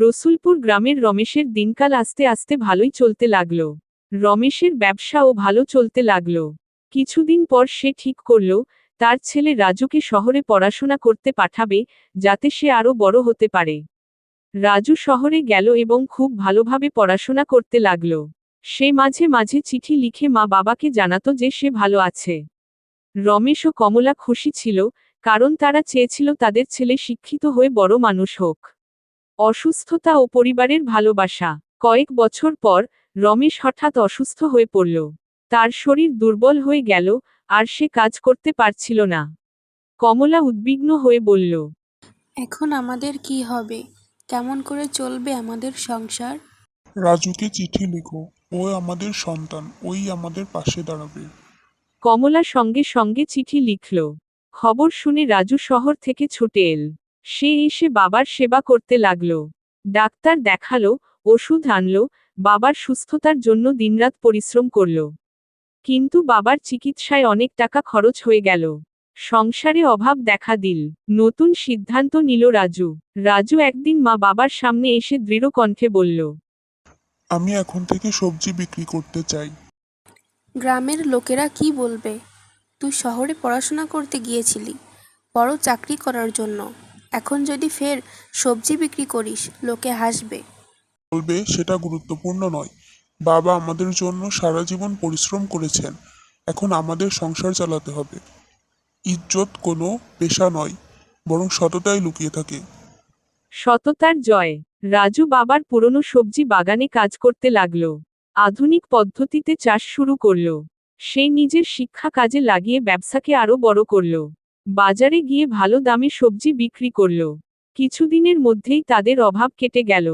রসুলপুর গ্রামের রমেশের দিনকাল আস্তে আস্তে ভালোই চলতে লাগল। রমেশের ব্যবসাও ভালো চলতে লাগল। কিছুদিন পর সে ঠিক করল, তার ছেলে রাজুকে শহরে পড়াশোনা করতে পাঠাবে, যাতে সে আরও বড় হতে পারে। রাজু শহরে গেল এবং খুব ভালোভাবে পড়াশোনা করতে লাগল। সে মাঝে মাঝে চিঠি লিখে মা বাবাকে জানাতো যে সে ভালো আছে। রমেশ ও কমলা খুশি ছিল, কারণ তারা চেয়েছিল তাদের ছেলে শিক্ষিত হয়ে বড় মানুষ হোক। অসুস্থতা ও পরিবারের ভালোবাসা। কয়েক বছর পর রমেশ হঠাৎ অসুস্থ হয়ে পড়ল। তার শরীর দুর্বল হয়ে গেল আর সে কাজ করতে পারছিল না। কমলা উদ্বিগ্ন হয়ে বলল এখন আমাদের কি হবে? কেমন করে চলবে আমাদের সংসার? রাজুকে চিঠি লেখো ও আমাদের সন্তান ওই আমাদের পাশে দাঁড়াবে। কমলা সঙ্গে সঙ্গে চিঠি লিখল। খবর শুনে রাজু শহর থেকে ছুটে এল। সে এসে বাবার সেবা করতে লাগল। ডাক্তার দেখাল ওষুধ আনলো বাবার সুস্থতার জন্য দিনরাত পরিশ্রম করল। কিন্তু বাবার চিকিৎসায় অনেক টাকা খরচ হয়ে গেল। সংসারে অভাব দেখা দিল। নতুন সিদ্ধান্ত নিল রাজু। রাজু একদিন মা বাবার সামনে এসে দৃঢ় কণ্ঠে বলল আমি এখন থেকে সবজি বিক্রি করতে চাই। গ্রামের লোকেরা কি বলবে? তুই শহরে পড়াশোনা করতে গিয়েছিলি। বড় চাকরি করার জন্য। এখন যদি ফের সবজি বিক্রি করিস লোকে হাসবে। বলবে সেটা গুরুত্বপূর্ণ নয়। বাবা আমাদের জন্য সারা জীবন পরিশ্রম করেছেন। এখন আমাদের সংসার চালাতে হবে। ইজ্জত কোনো পেশা নয় বরং সততাই লুকিয়ে থাকে। সততার জয়। রাজু বাবার পুরনো সবজি বাগানে কাজ করতে লাগল। আধুনিক পদ্ধতিতে চাষ শুরু করল। সে নিজের শিক্ষা কাজে লাগিয়ে ব্যবসাকে আরও বড় করল। বাজারে গিয়ে ভালো দামে সবজি বিক্রি করল। কিছুদিনের মধ্যেই তাদের অভাব কেটে গেল।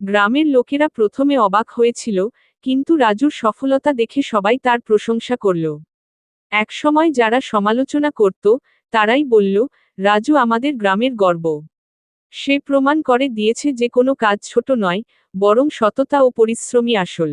গ্রামের লোকেরা প্রথমে অবাক হয়েছিল, কিন্তু রাজুর সফলতা দেখে সবাই তার প্রশংসা করল। একসময় যারা সমালোচনা করত, তারাই বলল, রাজু আমাদের গ্রামের গর্ব। সে প্রমাণ করে দিয়েছে যে কোনো কাজ ছোট নয়, বরং সততা ও পরিশ্রমী আসল।